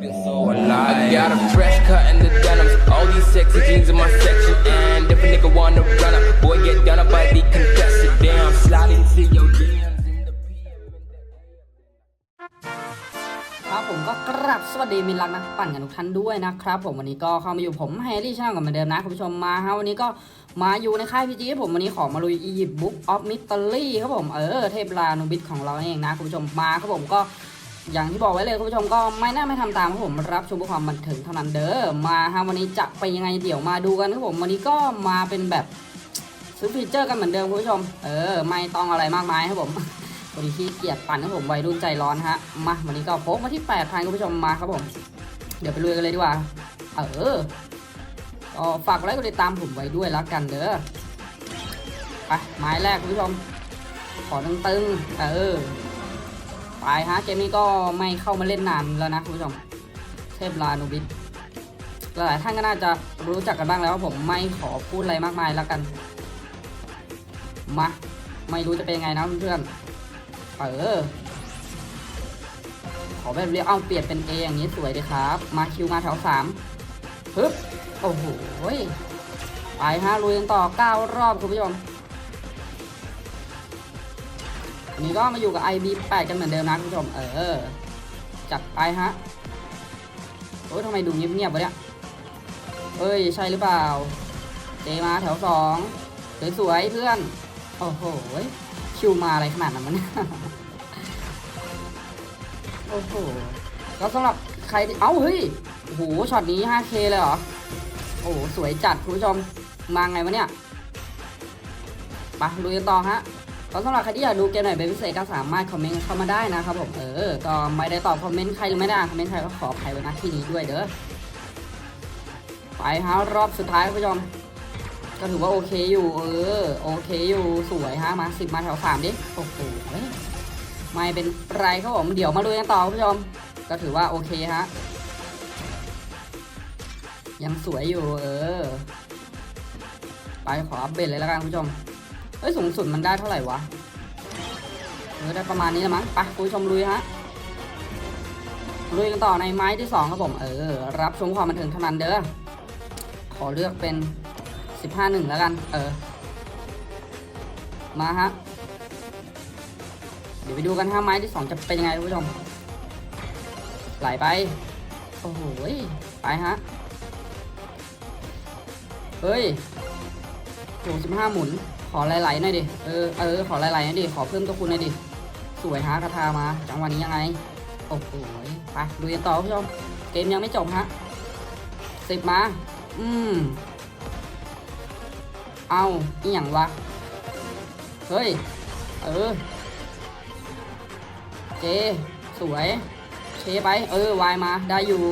I got a fresh cut in the denims. All these sexy jeans in my section. And if a nigga wanna run up, boy, get done up by the contested. Damn, slide into your DMs ครับผมก็กราบสวัสดีมิตรรักนักปั่นกันทุกท่านด้วยนะครับผมวันนี้ก็เข้ามาอยู่ผมแฮร์รี่ช่าแนลกันเหมือนเดิมนะคุณผู้ชมมาฮะวันนี้ก็มาอยู่ในค่ายพีจีผมวันนี้ขอมาลุยอียิปต์บุ๊กออฟมิส t ต r รี่ครับผมเออเทพลานูบิดของเราเองนะคุณผู้ชมมาครับผมก็ อย่างที่บอกไว้เลยคุณผู้ชมก็ไม่น่าไม่ทำตามครับผมรับชมเพื่อความบันเทิงเท่านั้นเด้อมาฮะวันนี้จะไปยังไงเดี๋ยวมาดูกันครับผมวันนี้ก็มาเป็นแบบซื้อฟีเจอร์กันเหมือนเดิมคุณผู้ชม เออ ไม่ต้องอะไรมากมายครับผมวันนี้ที่เกียดปั่นครับผมวัยรุ่นใจร้อนฮะมาวันนี้ก็โพกมาที่8 0 0 0คุณผู้ชมมาครับผมเดี๋ยวไปลุยกันเลยดีกว่า เออก็ฝากไลค์กดติดตามผมไว้ด้วยแล้วกันเด้อไปไม้แรกคุณผู้ชม ขอตึงๆเออ ไปฮะเกมนี้ก็ไม่เข้ามาเล่นนานแล้วนะคุณผู้ชมเทพลานูบิสหลายท่านก็น่าจะรู้จักกันบ้างแล้วว่าผมไม่ขอพูดอะไรมากมายแล้วกันมาไม่รู้จะเป็นยังไงนะเพื่อนเออขอแบบเรียกเอาเปลี่ยนเป็น A อย่างนี้สวยดีครับ มาคิวมาแถวสามฮึบโอ้โหไปฮะลุยกันต่อ 9 รอบคุณผู้ชม วันนี้ก็มาอยู่กับ IB8 กันเหมือนเดิมนะคุณผู้ชม เออ จัดไปฮะ โอ้ยทำไมดูเงียบๆวะเนี่ย เอ้ย ใช่หรือเปล่า เจมาแถวสองสวยๆเพื่อน โอ้โห คิวมาอะไรขนาดนั้นมันยโอ้โห แล้วสำหรับใคร เอ้า เฮ้ย โอ้โห ช็อตนี้ 5K เลยเหรอ โอ้โห สวยจัดคุณผู้ชม มาไงวะเนี่ย ไปลุยกันต่อฮะ ก็สำหรับใครที่อยากดูเกมไหนเป็นพิเศษก็สามารถคอมเมนต์เข้ามาได้นะครับผมเออ ก็ไม่ได้ตอบคอมเมนต์ใครหรือไม่ได้คอมเมนต์ใครก็ขออภัยไว้ณที่นี้ด้วยเด้อไปฮะรอบสุดท้ายคุณผู้ชมก็ถือว่าโอเคอยู่ เออ โอเคอยู่สวยฮะมาสิบมาแถวสามดิโอ้โหไม่เป็นไรครับผมเดี๋ยวมาลุยกันต่อคุณผู้ชม ก็ถือว่าโอเคฮะยังสวยอยู่ เออ ไปขออัปเดตเลยแล้วกันคุณผู้ชม เฮ้ยสูงสุดมันได้เท่าไหร่วะเออได้ประมาณนี้ล้วมั้งไปคุณผู้ชมลุยฮะลุยกันต่อในไม้ที่สองครับผมเออรับชมความบันเทิงเท่านั้นเด้อขอเลือกเป็นสิบห้าหนึ่งแล้วกัน เออ มาฮะ เดี๋ยวไปดูกันห้าไม้ที่สองจะเป็นยังไงคุณผู้ชม ไหลไป โอ้โหไปฮะ เฮ้ยโหสิบห้าหมุน ขอไหลๆหน่อยดิ เออ เออ ขอไหลๆหน่อยดิ ขอเพิ่มตัวคุณหน่อยดิ สวยฮะคาทามา จังหวะนี้ยังไง โอ้โห ไปดูกันต่อคุณผู้ชม เกมยังไม่จบฮะสิบมา อืม เอาอีหยังวะ เฮ้ย เออ เจ สวย เชไป เออ วายมา ได้อยู่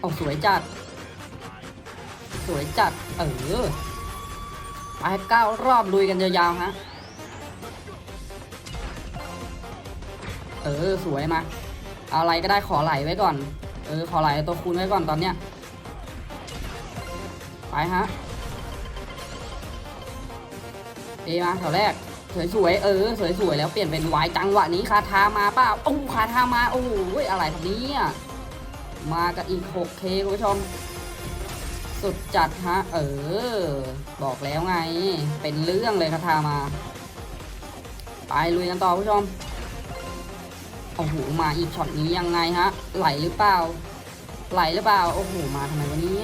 โอ้สวยจัด สวยจัด เออ ไปเก้ารอบลุยกันยาวๆฮะ เออสวยมา เอาอะไรก็ได้ขอไหลไว้ก่อน เออขอไหลตัวคูณไว้ก่อนตอนเนี้ย ไปฮะ เอมาแถวแรก สวยๆเออสวยๆแล้วเปลี่ยนเป็นวายจังหวะนี้คาทามาเปล่าโอ้คาทามาโอ้โหอะไรครับนี้มากับอีก 6K คุณผู้ชม สุดจัดฮะ เออ บอกแล้วไง เป็นเรื่องเลยคาทามา ไปลุยกันต่อผู้ชมโอ้โหมาอีกช็อตนี้ยังไงฮะ ไหลหรือเปล่า ไหลหรือเปล่า โอ้โหมาทำไมวันนี้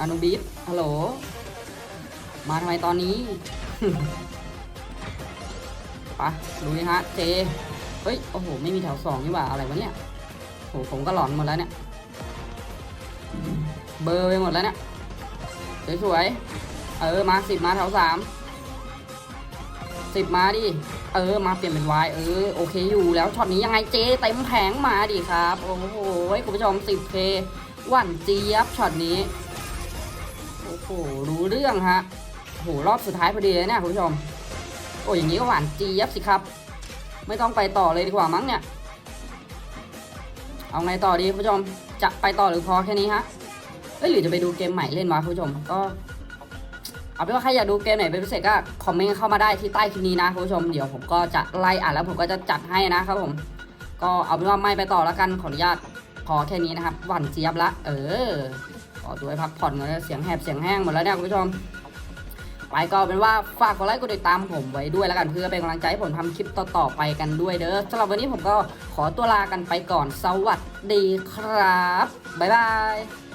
อนุบิสฮัลโหล มาทำไมตอนนี้ไปะลุยฮะเจ เฮ้ย โอ้โห ไม่มีแถวสองนี่หว่า อะไรวะเนี่ยโหผมก็หลอนหมดแล้วเนี่ย เบอร์ไปหมดแล้วเนี่ยสวยๆเออมาสิบมาแถวสามสิบมาดิเออมาเปลี่ยนเป็นวายเออโอเคอยู่แล้วช็อตนี้ยังไงเจเต็มแผงมาดิครับ โอ้โหคุณผู้ชม 10k หวันเจี๊ยบช็อตนี้โอ้โหรู้เรื่องฮะโหรอบสุดท้ายพอดีเลยเนี่ยคุณผู้ชมโอ้ยอย่างนี้ก็หวานเจี๊ยบสิครับ ไม่ต้องไปต่อเลยดีกว่ามั้งเนี่ย เอาไงต่อดีคุณผู้ชมจะไปต่อหรือพอแค่นี้ฮะ เอ้ยหรือจะไปดูเกมใหม่เล่นวะคุณผู้ชมก็เอาเป็นว่าใครอยากดูเกมไหนเป็นพิเศษก็คอมเมนต์เข้ามาได้ที่ใต้คลิปนี้นะคุณผู้ชมเดี๋ยวผมก็จะไล่อ่านแล้วผมก็จะจัดให้นะครับผมก็เอาเป็นว่าไม่ไปต่อแล้วกันขออนุญาตพอแค่นี้นะครับหวันเจี๊ยบละเออขอตัวให้พักผ่อนก่อนเสียงแหบเสียงแห้งหมดแล้วเนี่ยคุณผู้ชมไปก็เป็นว่าฝากกดไลค์กดติดตามผมไว้ด้วยแล้วกันเพื่อเป็นกำลังใจให้ผมทำคลิปต่อๆไปกันด้วยเด้อสำหรับวันนี้ผมก็ขอตัวลากันไปก่อนสวัสดีครับบ๊ายบาย